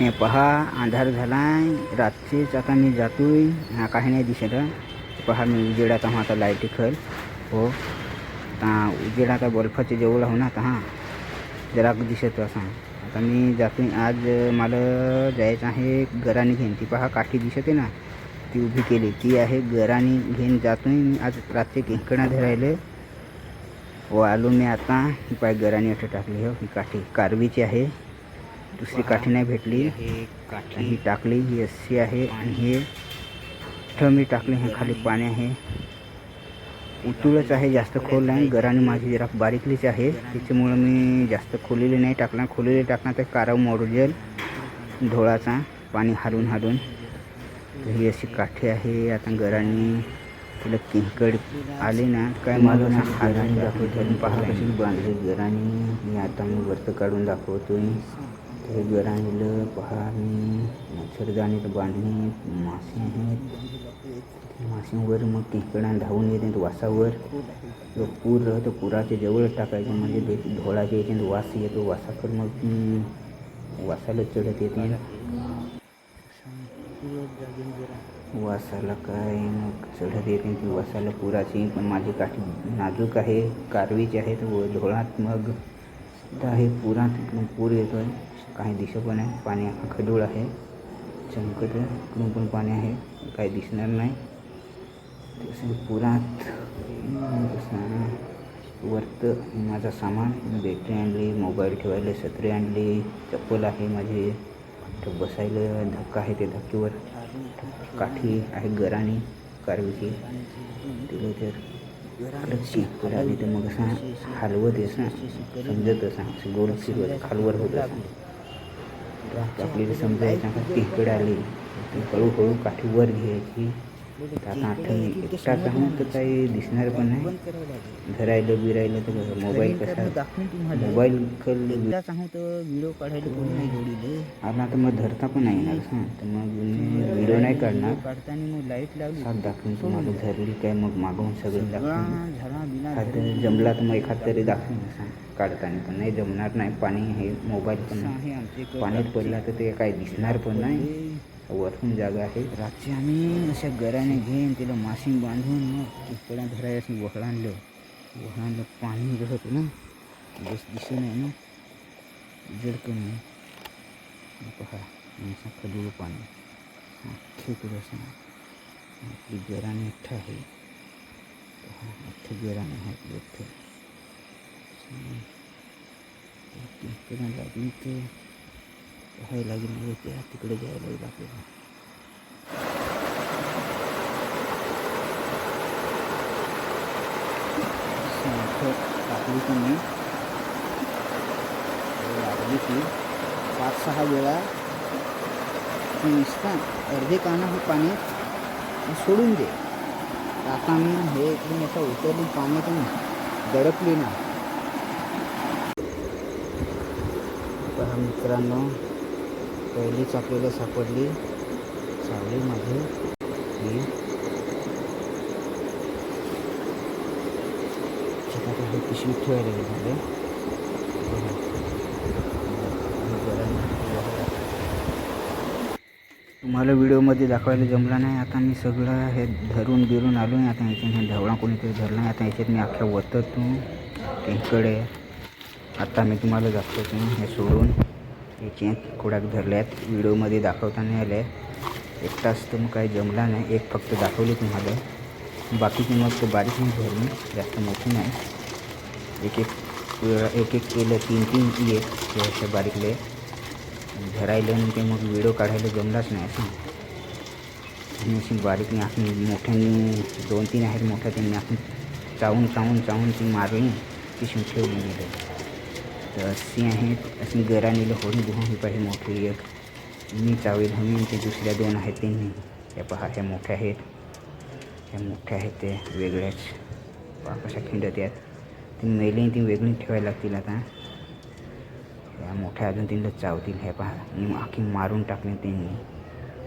हे पहा अंधार झालाय रात्रीच आता मी जातोय हा काही नाही दिसत पहा मी उजेडात आहो आता लाईटी खल हो. आता उजेड आता बल्फाच्या जवळ हो ना आता हां. जरा दिसत असा. आता मी जातोय आज मला जायचं आहे गराणी घेऊन. ती पहा काठी दिसते ना. ती उभी केली. ती आहे गराणी घेऊन जातोय. मी आज रात्री किंकणा धरायले. व आलो मी आता. ही पाय गराणी असं टाकली हो ही काठी. कारवीची आहे. दुसरी काठी नाही भेटली. ही टाकली ही अस्सी आहे आणि हे इथं मी टाकले हे खाली पाणी आहे. उतुळच आहे जास्त खोल नाही. गराणी माझी जरा बारीकलीच आहे. त्याच्यामुळं मी जास्त खोलेली नाही टाकणार. खोलेली टाकणार तर काराव मोडजेल ढोळाचा पाणी हालून हालून. ही अशी काठी आहे. आता गराणी तिला किंकड आली ना काय मला ना हालून दाखवतो. पहा कशी बांधली. गराणी मी आता मी वरतं काढून दाखवतोय. हे गराणीला पहा मी मच्छरदाणीला बांधणे मासे आहेत मासेवर मग तिकडं धावून येते तो वासावर जो पूर राहतो पुराच्या जवळच टाकायचं म्हणजे ते ढोळाच्या याच्यात वास येतो वासावर मग वासाला चढत येते वासाला काय मग चढत येते की वासाला पुराची पण माझी काठी नाजूक आहे कारवीची आहे तर व ढोळात मग इथं आहे पुरात पूर येतो आहे काही दिसत पण आहे. पाणी खडूळ आहे. चमकत इकडून पण पाणी आहे. काही दिसणार नाही. तसं पुरात वरत माझा सामान बॅटरी आणली मोबाईल ठेवायला सत्री आणली चप्पल आहे माझी. तर बसायला धक्का आहे ते धक्क्यावर. काठी आहे गराणी कारवीची. तिला तर चिकट आली तर मग असा हलवत असा समजत असा असं फिरवत खालवर होत असं आपली आपल्याला समजायचं का आली ती हळूहळू काठी वर घ्यायची. आता आहो तर काही दिसणार पण नाही. धरायला बिरायला तर मोबाईल कसा मोबाईल तर व्हिडिओ काढायला कोणी नाही जोडीले. आला तर मग धरता पण नाही येणार हां. तर मग व्हिडिओ नाही काढणार. काढताना मग लाइट सात दाखवून तुम्हाला धरली काय मग मागवून सगळं दाखवून. जमला तर मग एखाद तरी दाखवून सांग काढताना पण नाही जमणार नाही पाणी हे मोबाईल पण पाण्यात पडला तर ते काही दिसणार पण नाही. वरून जागा आहे. रात्री आम्ही अशा गराने घेऊन तिला माशिंग बांधून मग तिकडे धरायला वहळ आणलं. वहळ आणलं पाणी राहत ना. बस दिसत नाही ना. जड कमी पहा खडूळ पाणी. खेकडं असं आपली गराने अठ्ठ आहे. पहा अठ्ठ गराने आहे आपली अठ्ठ तिकडे लागून ते पाहायला लागेल त्या तिकडे जायला लागेल आपल्याला. टाकली की मी लागली की पाच सहा वेळा ती नुसतं अर्धे कानं हे पाणी सोडून दे. आता मी हे एकदम आता उतरली पाण्यातून दडपली ना मित्रांनो पहिलीच आपल्याला सापडली. सावलीमध्ये ही. हे पिशवी ठेवायला गेले तुम्हाला व्हिडिओमध्ये दाखवायला जमला नाही. आता मी सगळं हे धरून बिरून आलो आहे आता याच्यात हे ढवळा कोणीतरी धरला आहे. आता याच्यात मी अख्ख्या वततो इकडे. आता मी तुम्हाला दाखवतो हे सोडून. याचे कुडाक धरल्यात. व्हिडिओमध्ये दाखवता नाही आले एकटाच तर मग काही जमला नाही. एक फक्त दाखवली तुम्हाला. बाकीची मग ते बारीक नाही धरली जास्त मोठी नाही. एक एक एक एक केलं, तीन तीन येत ते असे बारीकले. धरायला आणि ते मग व्हिडिओ काढायला जमलाच नाही असं. अशी बारीकने आपण मोठ्याने, दोन तीन आहेत मोठ्या, त्यांनी आपण चावून चावून चावून ती मारली ती ठेवली गेली. तर अशी आहेत अशी गराणीला होऊन घेऊन ही पाहिजे मोठी एक मी चावी धमी ते दुसऱ्या दोन आहेत त्यांनी त्या पहा ह्या मोठ्या आहेत ह्या मोठ्या आहेत ते वेगळ्याच पहा कशा खिंडत आहेत ती मेली ती वेगळी ठेवायला लागतील आता ह्या मोठ्या अजून तिला चावतील ह्या पहा मी आखी मारून टाकले त्यांनी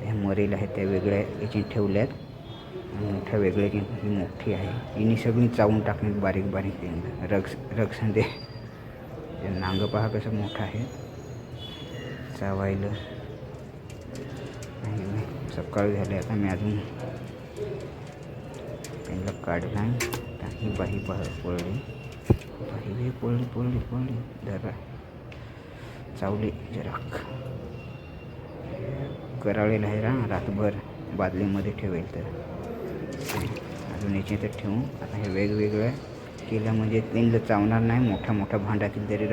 ह्या मरेल आहेत त्या वेगळ्या याची ठेवल्यात आणि मोठ्या वेगळ्याची ही। मोठी आहे हिने सगळी चावून टाकली बारीक बारीक त्यांना रक्स रक्स आणि ते नांग पहा कसं मोठं आहे चावायला. आता हे सकाळ झाले आता मी अजून त्यांना काढला काही बाही पहा पळली बाही बी पळली पडली जरा चावली जराक कराळेल आहे रा रातभर बादलीमध्ये ठेवेल तर. अजून याचे तर ठेवू. आता हे वेगवेगळं केलं म्हणजे त्यांना चावणार नाही मोठ्या मोठ्या भांड्यातील तरी